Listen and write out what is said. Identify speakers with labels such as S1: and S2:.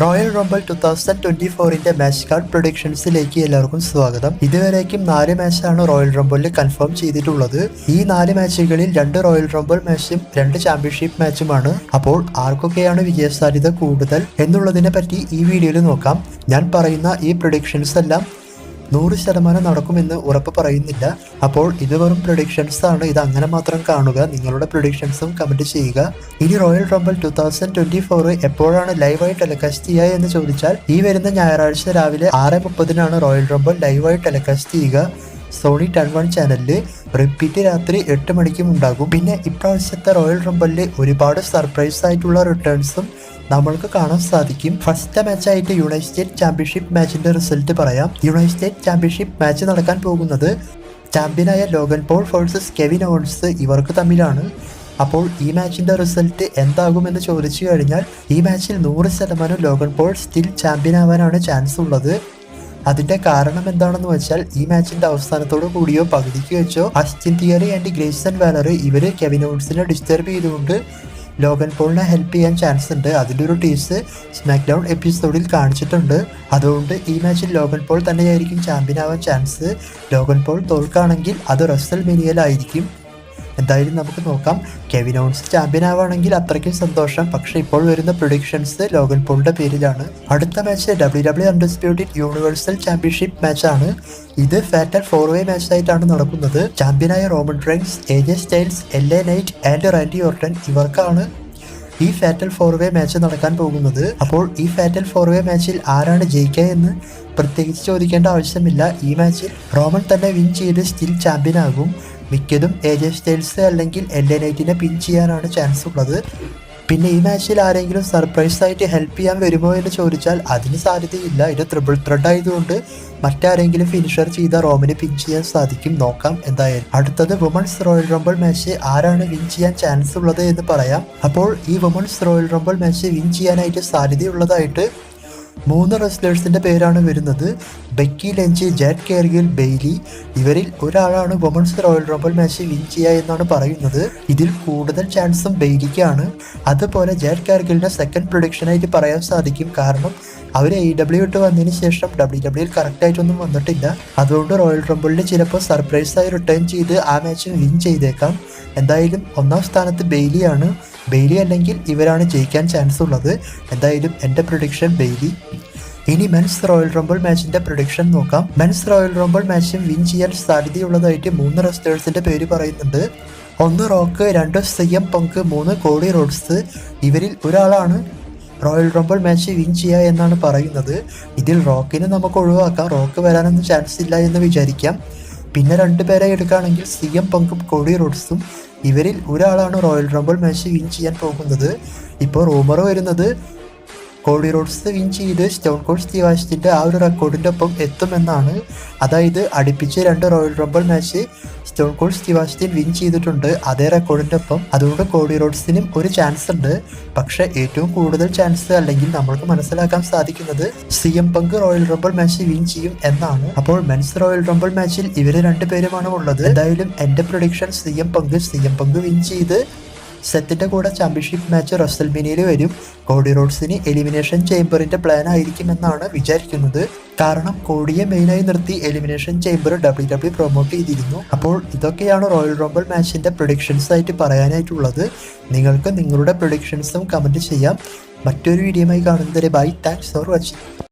S1: Royal Rumble two thousand twenty ഫോറിന്റെ match card പ്രൊഡിക്ഷൻസിലേക്ക് എല്ലാവർക്കും സ്വാഗതം. ഇതുവരേക്കും നാല് മാച്ചാണ് റോയൽ റംബിളിൽ കൺഫേം ചെയ്തിട്ടുള്ളത്. ഈ നാല് മാച്ചുകളിൽ രണ്ട് റോയൽ റംബിൾ മാച്ചും രണ്ട് ചാമ്പ്യൻഷിപ്പ് മാച്ചുമാണ് അപ്പോൾ ആർക്കൊക്കെയാണ് വിജയസാധ്യത കൂടുതൽ എന്നുള്ളതിനെ പറ്റി ഈ വീഡിയോയിൽ നോക്കാം. ഞാൻ പറയുന്ന ഈ പ്രൊഡിക്ഷൻസ് എല്ലാം നൂറ് ശതമാനം നടക്കുമെന്ന് ഉറപ്പ് പറയുന്നില്ല. അപ്പോൾ ഇത് വെറും പ്രൊഡിക്ഷൻസ് ആണ്. ഇത് അങ്ങനെ മാത്രം കാണുക. നിങ്ങളുടെ പ്രൊഡിക്ഷൻസും കമന്റ് ചെയ്യുക. ഇനി Royal Rumble two thousand twenty four എപ്പോഴാണ് ലൈവായി ടെലികാസ്റ്റ് ചെയ്യുക എന്ന് ചോദിച്ചാൽ ഈ വരുന്ന ഞായറാഴ്ച രാവിലെ ആറ് മുപ്പതിനാണ് റോയൽ റംബൽ ലൈവായി ടെലികാസ്റ്റ് ചെയ്യുക. സോണി ടെൻ വൺ ചാനലിൽ റിപ്പീറ്റ് രാത്രി എട്ട് മണിക്കും ഉണ്ടാകും. പിന്നെ ഇപ്രാവശ്യത്തെ റോയൽ റംബലിൽ ഒരുപാട് സർപ്രൈസ് ആയിട്ടുള്ള റിട്ടേൺസും നമ്മൾക്ക് കാണാൻ സാധിക്കും. ഫസ്റ്റ് മാച്ചായിട്ട് യുണൈറ്റഡ് സ്റ്റേറ്റ് ചാമ്പ്യൻഷിപ്പ് മാച്ചിന്റെ റിസൾട്ട് പറയാം. യുണൈറ്റഡ് സ്റ്റേറ്റ് ചാമ്പ്യൻഷിപ്പ് മാച്ച് നടക്കാൻ പോകുന്നത് ചാമ്പ്യനായ Logan Paul versus Kevin Owens ഇവർക്ക് തമ്മിലാണ്. അപ്പോൾ ഈ മാച്ചിന്റെ റിസൾട്ട് എന്താകുമെന്ന് ചോദിച്ചു കഴിഞ്ഞാൽ ഈ മാച്ചിൽ നൂറ് ശതമാനം ലോഗൻ പോൾ സ്റ്റിൽ ചാമ്പ്യൻ ആവാനാണ് ചാൻസ് ഉള്ളത്. അതിന്റെ കാരണം എന്താണെന്ന് വെച്ചാൽ ഈ മാച്ചിന്റെ അവസാനത്തോടു കൂടിയോ പകുതിക്ക് വെച്ചോ Austin Theory and Grayson Waller ഇവർ കെവിൻ ഓൺസിനെ ഡിസ്റ്റർബ് ചെയ്തുകൊണ്ട് ലോഗൻ പോളിനെ ഹെൽപ്പ് ചെയ്യാൻ ചാൻസ് ഉണ്ട്. അതിന്റെ ഒരു ടീസ് സ്മാക്ക് ഡൗൺ എപ്പിസോഡിൽ കാണിച്ചിട്ടുണ്ട്. അതുകൊണ്ട് ഈ മാച്ചിൽ ലോഗൻ പോൾ തന്നെയായിരിക്കും ചാമ്പ്യൻ ആവാൻ ചാൻസ് ലോഗൻ പോൾ തോൽക്കാണെങ്കിൽ അത് റസൽ മെനിയലായിരിക്കും എന്തായാലും നമുക്ക് നോക്കാം. കെവിൻ ഓൺസ് ചാമ്പ്യൻ ആവുകയാണെങ്കിൽ അത്രയ്ക്കും സന്തോഷം. പക്ഷെ ഇപ്പോൾ വരുന്ന പ്രൊഡിക്ഷൻസ് ലോഗൻ പോളിന്റെ പേരിലാണ്. അടുത്ത match W W undisputed universal championship മാച്ചാണ് ഇത് ഫാറ്റൽ ഫോർ വേ മാച്ച് ആയിട്ടാണ് നടക്കുന്നത്. ചാമ്പ്യനായ Roman Reigns A J Styles L A Knight and Randy Orton ഇവർക്കാണ് ഈ ഫാറ്റൽ ഫോർ വേ മാച്ച് നടക്കാൻ പോകുന്നത്. അപ്പോൾ ഈ ഫാറ്റൽ ഫോർ വേ മാച്ചിൽ ആരാണ് ജയിക്കുക എന്ന് പ്രത്യേകിച്ച് ചോദിക്കേണ്ട ആവശ്യമില്ല. ഈ മാച്ചിൽ റോമൻ തന്നെ വിൻ ചെയ്ത് സ്റ്റിൽ ചാമ്പ്യൻ ആകും. മിക്കതും എ ജെ സ്റ്റൈൽസ് അല്ലെങ്കിൽ എൽ എ നൈറ്റിനെ പിൻ ചെയ്യാനാണ് ചാൻസ് ഉള്ളത്. പിന്നെ ഈ മാച്ചിൽ ആരെങ്കിലും സർപ്രൈസ് ആയിട്ട് ഹെൽപ്പ് ചെയ്യാൻ വരുമോ എന്ന് ചോദിച്ചാൽ അതിന് സാധ്യതയില്ല. ഇത് ട്രിപ്പിൾ ത്രെഡ് ആയതുകൊണ്ട് മറ്റാരെങ്കിലും ഫിനിഷർ ചെയ്ത റോമിനെ പിൻ ചെയ്യാൻ സാധിക്കും. നോക്കാം എന്തായാലും. അടുത്തത് വുമൺസ് റോയൽ റംബിൾ മാച്ച് ആരാണ് വിൻ ചെയ്യാൻ ചാൻസ് ഉള്ളത് എന്ന് പറയാം. അപ്പോൾ ഈ women's Royal Rumble match win ചെയ്യാനായിട്ട് സാധ്യതയുള്ളതായിട്ട് മൂന്ന് റെസ്ലേഴ്സിന്റെ പേരാണ് വരുന്നത്. Becky Lynch Jade Cargill Bayley. ഇവരിൽ ഒരാളാണ് women's Royal Rumble match win ചെയ്യുക എന്നാണ് പറയുന്നത്. ഇതിൽ കൂടുതൽ ചാൻസും ബെയ്ലിക്കാണ്. അതുപോലെ ജാറ്റ് കെയർഗിലിന്റെ സെക്കൻഡ് പ്രൊഡിക്ഷനായിട്ട് പറയാൻ സാധിക്കും. കാരണം അവർ എ ഡബ്ല്യു ഇട്ട് വന്നതിന് ശേഷം ഡബ്ല്യു ഡബ്ല്യുയിൽ കറക്റ്റായിട്ടൊന്നും വന്നിട്ടില്ല. അതുകൊണ്ട് റോയൽ റംബിളിൽ ചിലപ്പോൾ സർപ്രൈസായി റിട്ടേൺ ചെയ്ത് ആ മാച്ച് വിൻ ചെയ്തേക്കാം. എന്തായാലും ഒന്നാം സ്ഥാനത്ത് ബെയ്ലിയാണ്. ബെയ്ലി അല്ലെങ്കിൽ ഇവരാണ് ജയിക്കാൻ ചാൻസ് ഉള്ളത്. എന്തായാലും എന്റെ പ്രൊഡിക്ഷൻ ബെയ്ലി. ഇനി മെൻസ് റോയൽ റംബിൾ മാച്ചിന്റെ പ്രൊഡിക്ഷൻ നോക്കാം. മെൻസ് റോയൽ റംബിൾ മാച്ചും വിൻ ചെയ്യാൻ സാധ്യതയുള്ളതായിട്ട് മൂന്ന് റെസ്റ്റേഴ്സിന്റെ പേര് പറയുന്നുണ്ട്. ഒന്ന് റോക്ക് രണ്ട് സി എം പങ്ക് മൂന്ന് കോടി റോഡ്സ്. ഇവരിൽ ഒരാളാണ് റോയൽ റംബിൾ മാച്ച് വിൻ ചെയ്യുക എന്നാണ് പറയുന്നത്. ഇതിൽ റോക്കിനെ നമുക്ക് ഒഴിവാക്കാം. റോക്ക് വരാനൊന്നും ചാൻസ് ഇല്ല എന്ന് വിചാരിക്കാം. പിന്നെ രണ്ടുപേരെ എടുക്കുകയാണെങ്കിൽ സി എം പങ്കും കോടി റോഡ്സും. ഇവരിൽ ഒരാളാണ് റോയൽ റംബിൾ മാച്ച് വിൻ ചെയ്യാൻ പോകുന്നത്. ഇപ്പോൾ റൂമർ വരുന്നത് കോടി റോഡ്സ് വിൻ ചെയ്ത് സ്റ്റോൺ കോൾ സ്റ്റീവാസ്റ്റിന്റെ ആ ഒരു റെക്കോർഡിന്റെ ഒപ്പം എത്തുമെന്നാണ്. അതായത് അടുപ്പിച്ച് രണ്ട് Royal Rumble match Stone Cold Steve Austin win ചെയ്തിട്ടുണ്ട് അതേ റെക്കോർഡിന്റെ ഒപ്പം. അതുകൊണ്ട് കോഡി റോഡ്സിനും ഒരു ചാൻസ് ഉണ്ട്. പക്ഷേ ഏറ്റവും കൂടുതൽ ചാൻസ് അല്ലെങ്കിൽ നമ്മൾക്ക് മനസ്സിലാക്കാൻ സാധിക്കുന്നത് C M Punk Royal Rumble match win ചെയ്യും എന്നാണ്. അപ്പോൾ മെൻസ് റോയൽ റബ്ബൾ മാച്ചിൽ ഇവർ രണ്ടുപേരുമാണ് ഉള്ളത്. എന്തായാലും എന്റെ prediction C M Punk C M Punk win ചെയ്ത് സെത്തിന്റെ കൂടെ ചാമ്പ്യൻഷിപ്പ് മാച്ച് റസൽമിനിയിൽ വരും. കോഡി റോഡ്സിന് എലിമിനേഷൻ ചേംബറിന്റെ പ്ലാൻ ആയിരിക്കുമെന്നാണ് വിചാരിക്കുന്നത്. കാരണം കോഡിയെ മെയിനായി നിർത്തി elimination chamber W W promote ചെയ്തിരുന്നു. അപ്പോൾ ഇതൊക്കെയാണ് റോയൽ റോബൽ മാച്ചിന്റെ പ്രൊഡിക്ഷൻസ് ആയിട്ട് പറയാനായിട്ടുള്ളത്. നിങ്ങൾക്ക് നിങ്ങളുടെ പ്രൊഡിക്ഷൻസും കമന്റ് ചെയ്യാം. മറ്റൊരു വീഡിയോയുമായി കാണുന്നവരെ ബൈ താങ്ക്സ് ഫോർ വാച്ചിങ്